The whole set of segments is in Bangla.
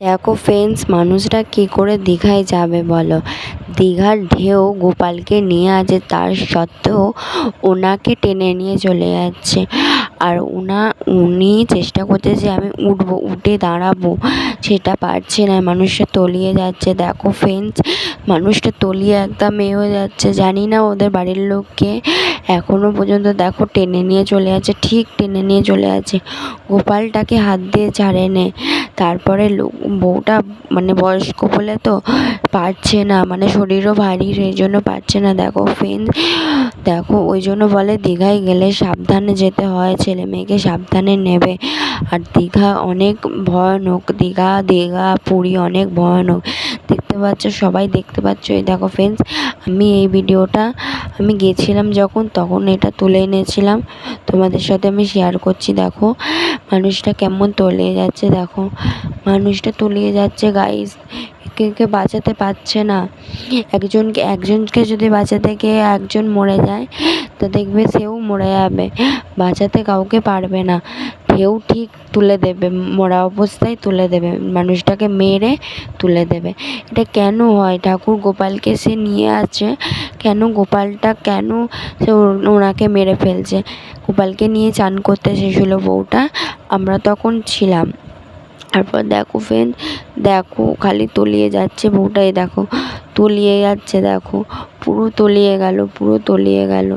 দেখো ফ্রেন্ডস মানুষরা কী করে দীঘায় যাবে বলো? দীঘার ঢেউ গোপালকে নিয়ে আছে তার সত্ত্বেও ওনাকে টেনে নিয়ে চলে যাচ্ছে। আর ওনা উনি চেষ্টা করছে যে আমি উঠবো, উঠে দাঁড়াবো, সেটা পারছে না, মানুষটা তলিয়ে যাচ্ছে। দেখো ফ্রেন্ডস মানুষটা তলিয়ে একদম এ হয়ে যাচ্ছে। জানি না ওদের বাড়ির লোককে এখনও পর্যন্ত দেখো টেনে নিয়ে চলে যাচ্ছে ঠিক টেনে নিয়ে চলে আছে। গোপালটাকে হাত দিয়ে ছাড়ে নে। তারপরে বউটা মানে বয়স্ক বলে তো পারছে না মানে শরীরও ভারী, সেই জন্য পারছে না। দেখো ফ্রেন্ড দেখো ওই জন্য বলে দীঘায় গেলে সাবধানে যেতে হয়, ছেলে মেয়েকে সাবধানে নেবে। আর দীঘা অনেক ভয়ানক, দীঘা দীঘা, পুরী অনেক ভয়ানক। দেখতে পাচ্ছ, সবাই দেখতে পাচ্ছ। এই দেখো ফ্রেন্ডস আমি এই ভিডিওটা, আমি গেছিলাম যখন, তখন এটা তুলে এনেছিলাম। তোমাদের সাথে আমি শেয়ার করছি, দেখো। মানুষটা কেমন তলিয়ে যাচ্ছে, দেখো। মানুষটা তলিয়ে যাচ্ছে গাইস কেউকে বাঁচাতে পারছে না। একজনকে একজনকে যদি বাঁচাতে গিয়ে একজন মরে যায়, তো দেখবে সেও মরে যাবে। বাঁচাতে কাউকে পারবে না। ঢেউ ঠিক তুলে দেবে, মরা অবস্থায় তুলে দেবে, মানুষটাকে মেরে তুলে দেবে। এটা কেন হয়? ঠাকুর গোপালকে সে নিয়ে আছে কেন গোপালটা, কেন সে ওনাকে মেরে ফেলছে? গোপালকে নিয়ে চান করতে এসেছিল বউটা। আমরা তখন ছিলাম। তারপর দেখো ফ্রেন্ড দেখো খালি তলিয়ে যাচ্ছে বউটাই, দেখো। তলিয়ে যাচ্ছে, দেখো। পুরো তলিয়ে গেল, পুরো তলিয়ে গেল।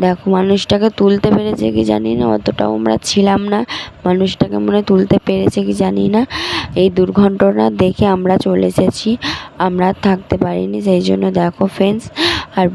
দেখো, মানুষটাকে তুলতে পেরেছে কি জানি না, অতটাও আমরা ছিলাম না। মানুষটাকে মনে তুলতে পেরেছে কি জানি না। এই দুর্ঘটনা দেখে আমরা চলে এসেছি। আমরা থাকতে পারিনি, সেই জন্য দেখো ফ্রেন্ডস আর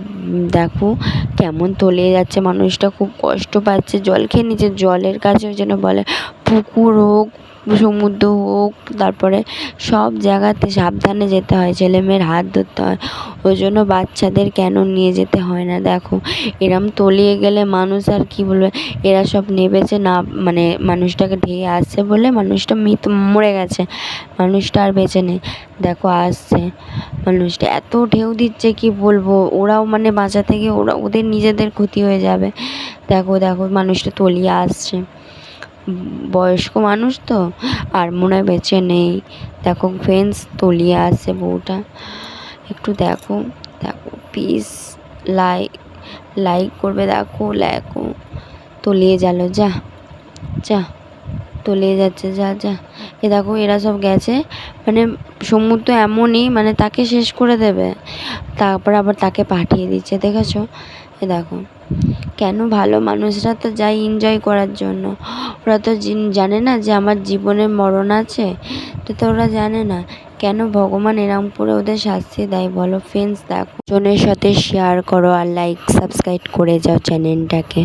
দেখো কেমন তলিয়ে যাচ্ছে। মানুষটা খুব কষ্ট পাচ্ছে, জল খেয়ে নিচে জলের কাছে ওই জন্য বলে, পুকুর হোক সমুদ্র হোক, তারপরে সব জায়গাতে সাবধানে যেতে হয়, ছেলেমেয়ের হাত ধরতে হয়। ওই জন্য বাচ্চাদের কেন নিয়ে যেতে হয় না? দেখো, এরম তলিয়ে গেলে মানুষ আর কী বলবে? এরা সব নেবেছে না মানে মানুষটাকে ঢেয়ে আসছে বলে মানুষটা মৃত, মরে গেছে। মানুষটা আর বেঁচে নেই। দেখো, আসছে মানুষটা। এত ঢেউ দিচ্ছে কি বলব? ওরাও মানে বাঁচাতে গিয়ে ওরা, ওদের নিজেদের ক্ষতি হয়ে যাবে। দেখো দেখো, মানুষটা তলিয়ে আসছে। বয়স্ক মানুষ তো, আর মনে হয় বেঁচে নেই। দেখো ফেন্স তলিয়ে আসছে বউটা। একটু দেখো দেখো প্লিজ লাইক লাইক করবে, দেখো, লেখো। তলিয়ে গেল, যা যা, তলিয়ে যাচ্ছে, যা যা। এ দেখো, এরা সব গেছে। মানে সমুদ্র এমনই মানে তাকে শেষ করে দেবে। তারপর আবার তাকে পাঠিয়ে দিচ্ছে, দেখেছ? এ দেখো, কেন ভালো মানুষরা তো যায় এনজয় করার জন্য। ওরা তো জানে না যে আমার জীবনে মরণ আছে? তো তো ওরা জানে না, কেন ভগবান এরম করে ওদের শাস্তি দেয়? বলো ফ্রেন্ডস দেখো। জনের সাথে শেয়ার করো আর লাইক সাবস্ক্রাইব করে যাও চ্যানেলটাকে